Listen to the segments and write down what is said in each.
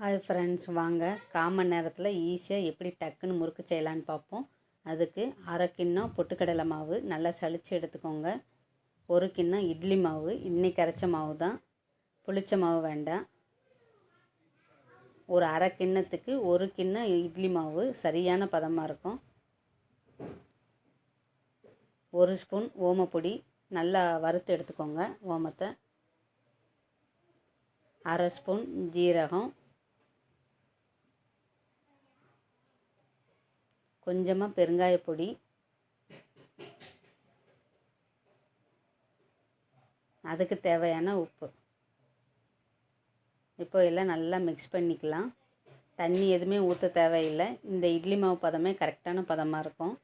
Hi friends வாங்க. Common நேரத்தில் ஈஸியாக எப்படி டக்குன்னு முறுக்கு செய்யலான்னு பார்ப்போம். அதுக்கு அரை கிண்ணம் பொட்டுக்கடலை மாவு நல்லா சளிச்சு எடுத்துக்கோங்க. ஒரு கிண்ணம் இட்லி மாவு இன்னைக்கு அரைச்ச மாவு தான். புளிச்ச மாவு வேண்டாம். ஒரு அரை கிண்ணத்துக்கு ஒரு கிண்ணம் இட்லி மாவு சரியான பதமாக இருக்கும். ஒரு ஸ்பூன் ஓமப்பொடி நல்லா வறுத்து எடுத்துக்கோங்க ஓமத்தை. அரை ஸ்பூன் ஜீரகம் கொஞ்சமாக பெருங்காய பொடி அதுக்கு தேவையான உப்பு. இப்போ எல்லாம் நல்லா மிக்ஸ் பண்ணிக்கலாம். தண்ணி எதுவுமே ஊற்ற தேவையில்லை. இந்த இட்லி மாவு பதமே கரெக்டான பதமாக இருக்கும்.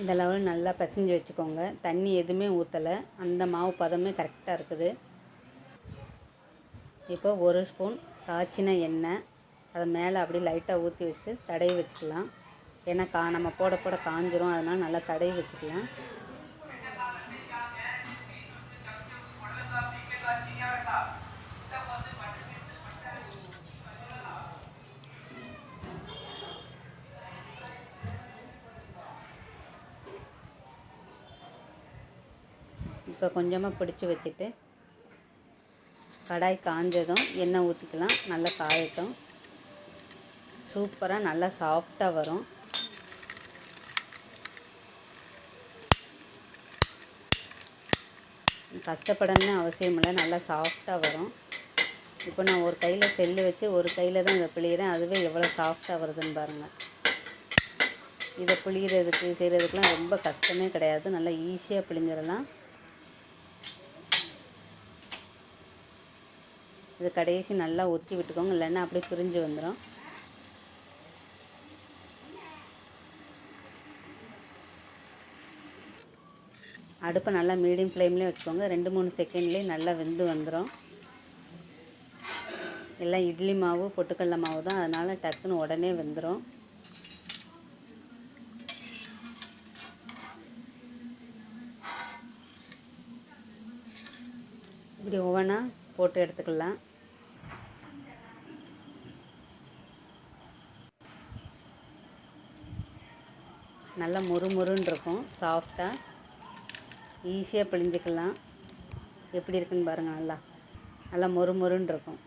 இந்த லெவல் நல்லா பிசைஞ்சு வச்சுக்கோங்க. தண்ணி எதுவுமே ஊற்றலை அந்த மாவு பதமே கரெக்டாக இருக்குது. இப்போ ஒரு ஸ்பூன் காய்ச்சின எண்ணெய். அதை மேலே அப்படியே லைட்டாக ஊற்றி வச்சுட்டு தடவி வச்சுக்கலாம். ஏன்னா கா நம்ம போட போட காஞ்சிரும். அதனால் நல்லா தடவி வச்சுக்கலாம். இப்போ கொஞ்சமாக பிடிச்சி வச்சுட்டு கடாய் காஞ்சதும் எண்ணெய் ஊற்றிக்கலாம். நல்லா காயட்டும். சூப்பராக நல்லா சாஃப்டாக வரும். கஷ்டப்படணும்னு அவசியம் இல்லை. நல்லா சாஃப்டாக வரும். இப்போ நான் ஒரு கையில் செல்லு வச்சு ஒரு கையில் தான் இதை பிழிகிறேன். அதுவே எவ்வளோ சாஃப்டாக வருதுன்னு பாருங்கள் இதை புளிகிறதுக்கு செய்கிறதுக்கெலாம் ரொம்ப கஷ்டமே கிடையாது. நல்லா ஈஸியாக பிழிஞ்சிடலாம். இது கடைசி நல்லா ஒத்தி விட்டுக்கோங்க இல்லைன்னா அப்படியே பிரிஞ்சு வந்துடும் அடுப்பை நல்லா மீடியம் ஃப்ளேம்லேயே வச்சுக்கோங்க. ரெண்டு மூணு செகண்ட்லேயே நல்லா வெந்து வந்துடும் எல்லாம் இட்லி மாவு பொட்டுக்கடல மாவு தான். அதனால் டக்குன்னு உடனே வெந்துடும் இப்படி ஒவ்வொன்றா போட்டு எடுத்துக்கலாம். நல்லா முறுமுறுன்னு இருக்கும் சாஃப்டாக ஈஸியாக பிழிஞ்சிக்கலாம். எப்படி இருக்குன்னு பாருங்கள் நல்லா. நல்லா மொறுமொறுன்னு இருக்கும்